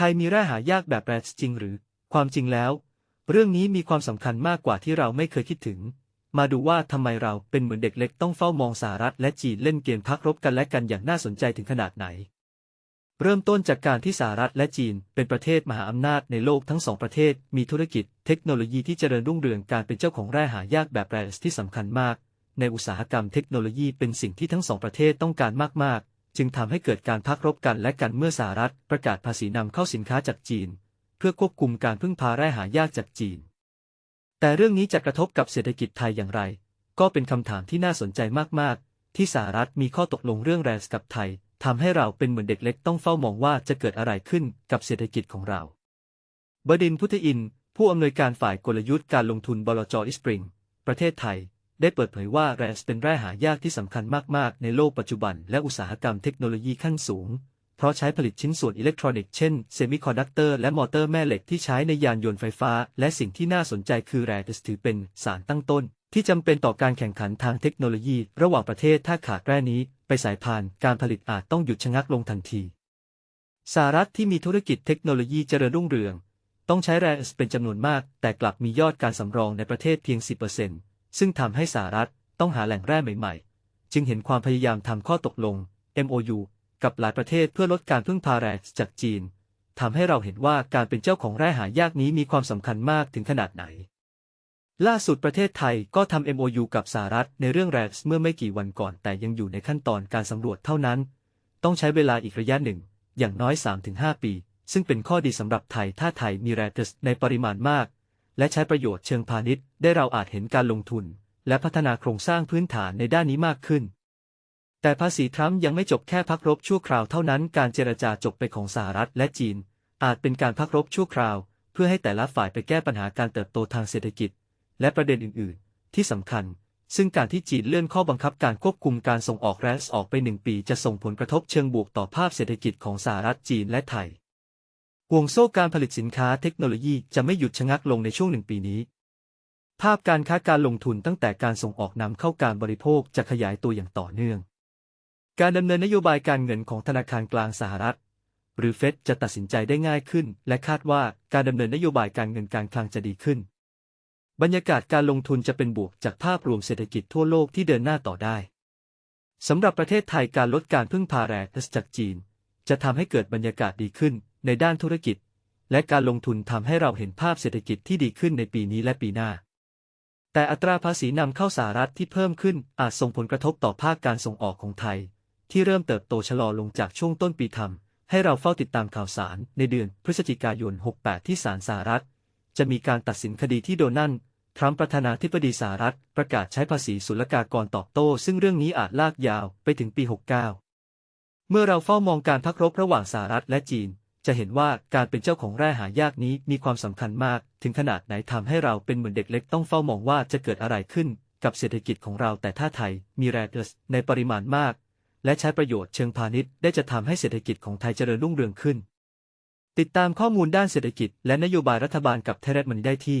ทยมีแร่หายากแบบแรจริงหรือ ความจริงแล้ว เรื่องนี้มีความสำคัญมากกว่าที่เราไม่เคยคิดถึง มาดูว่าทำไมเราเป็นเหมือนเด็กเล็กต้องเฝ้ามองสหรัฐและจีนเล่นเกมพักรบกันและกันอย่างน่าสนใจถึงขนาดไหน เริ่มต้นจากการที่สหรัฐและจีนเป็นประเทศมหาอำนาจในโลกทั้งสองประเทศ มีธุรกิจ เทคโนโลยีที่เจริญรุ่งเรืองการเป็นเจ้าของแร่หายากแบบแรที่สำคัญมาก ในอุตสาหกรรมเทคโนโลยีเป็นสิ่งที่ทั้งสองประเทศต้องการมากๆ จึงทำให้เกิดการพักรบกันและกันเมื่อสหรัฐประกาศภาษีนำเข้าสินค้าจากจีน เพื่อควบคุมการพึ่งพาแร่หายากจากจีน แต่เรื่องนี้จะกระทบกับเศรษฐกิจไทยอย่างไร ก็เป็นคำถามที่น่าสนใจมาก ๆ ที่สหรัฐมีข้อตกลงเรื่องแรสกับไทยทำให้เราเป็นเหมือนเด็กเล็กต้องเฝ้ามองว่าจะเกิดอะไรขึ้นกับเศรษฐกิจของเรา บดินพุทธอิน ผู้อำนวยการฝ่ายกลยุทธ์การลงทุนบลจอิสปริง ประเทศไทย ได้เปิดเผยว่าแรสเป็นแร่หายากที่สำคัญมาก ๆ ในโลกปัจจุบัน และอุตสาหกรรมเทคโนโลยีขั้นสูง เพราะใช้ผลิตชิ้นส่วนอิเล็กทรอนิกส์เช่นเซมิคอนดักเตอร์และมอเตอร์แม่เหล็กที่ใช้ในยานยนต์ไฟฟ้า และสิ่งที่น่าสนใจคือแรสถือเป็นสารตั้งต้น ที่จำเป็นต่อการแข่งขันทางเทคโนโลยี ระหว่างประเทศถ้าขาดแร่นี้ ไปสายพานการผลิตอาจต้องหยุดชะงักลงทันทีสหรัฐที่มีธุรกิจเทคโนโลยีเจริญรุ่งเรือง ต้องใช้แร่เป็นจำนวนมาก แต่กลับมียอดการสำรองในประเทศเพียง 10% ซึ่งทำให้สหรัฐต้องหาแหล่งแร่ใหม่ๆ จึงเห็นความพยายามทำข้อตกลง MOU กับหลายประเทศเพื่อลดการพึ่งพาแร่จากจีนทำให้เราเห็นว่าการเป็นเจ้าของแร่หายากนี้มีความสำคัญมากถึงขนาดไหน ล่าสุดประเทศไทยก็ทำ MOU กับสหรัฐในเรื่องแรสเมื่อไม่กี่วันก่อน แต่ยังอยู่ในขั้นตอนการสำรวจเท่านั้น ต้องใช้เวลาอีกระยะหนึ่ง อย่างน้อย 3-5 ปี ซึ่งเป็นข้อดีสำหรับไทยถ้าไทยมีแรสในปริมาณมาก และใช้ประโยชน์เชิงพาณิชย์ ได้เราอาจเห็นการลงทุน และพัฒนาโครงสร้างพื้นฐานในด้านนี้มากขึ้น แต่ภาษีทรัมป์ยังไม่จบแค่พักรบชั่วคราวเท่านั้นการเจรจาจบไปของสหรัฐและจีน อาจเป็นการพักรบชั่วคราว เพื่อให้แต่ละฝ่ายไปแก้ปัญหาการเติบโตทางเศรษฐกิจ และประเด็นอื่น ๆ ที่สำคัญซึ่งการที่จีนเลื่อนข้อบังคับการควบคุมการส่งออกแรสออกไปหนึ่งปีจะส่งผลกระทบเชิงบวกต่อภาพเศรษฐกิจของสหรัฐจีนและไทย ห่วงโซ่การผลิตสินค้าเทคโนโลยีจะไม่หยุดชะงักลงในช่วงหนึ่งปีนี้ ภาพการค้าการลงทุนตั้งแต่การส่งออกนำเข้าการบริโภคจะขยายตัวอย่างต่อเนื่อง การดำเนินนโยบายการเงินของธนาคารกลางสหรัฐ หรือเฟดจะตัดสินใจได้ง่ายขึ้น และคาดว่าการดำเนินนโยบายการเงินการคลังจะดีขึ้น บรรยากาศการลงทุนจะเป็นบวกจากภาพรวมเศรษฐกิจทั่วโลกที่เดินหน้าต่อได้สำหรับประเทศไทยการลดการพึ่งพาแร่จากจีน จะทำให้เกิดบรรยากาศดีขึ้น ในด้านธุรกิจ และการลงทุนทำให้เราเห็นภาพเศรษฐกิจที่ดีขึ้นในปีนี้และปีหน้า แต่อัตราภาษีนำเข้าสหรัฐที่เพิ่มขึ้นอาจส่งผลกระทบต่อภาคการส่งออกของไทย ที่เริ่มเติบโตชะลอลงจากช่วงต้นปีทำให้เราเฝ้าติดตามข่าวสารในเดือนพฤศจิกายน 68 ที่ศาลสหรัฐ จะมีการตัดสินคดีที่โดนัลด์ทรัมป์ประธานาธิบดีสหรัฐประกาศใช้ภาษีศุลกากรตอบโต้ ซึ่งเรื่องนี้อาจลากยาวไปถึงปี 69 เมื่อเราเฝ้ามองการพักรบระหว่างสหรัฐและจีน จะเห็นว่าการเป็นเจ้าของแร่หายากนี้มีความสำคัญมาก ถึงขนาดไหนทำให้เราเป็นเหมือนเด็กเล็กต้องเฝ้ามองว่าจะเกิดอะไรขึ้นกับเศรษฐกิจของเราแต่ถ้าไทยมีแร่เดสในปริมาณมาก และใช้ประโยชน์เชิงพาณิชย์ได้จะทำให้เศรษฐกิจของไทยเจริญรุ่งเรืองขึ้น ติดตามข้อมูลด้านเศรษฐกิจและนโยบายรัฐบาลกับไทยรัฐมันได้ที่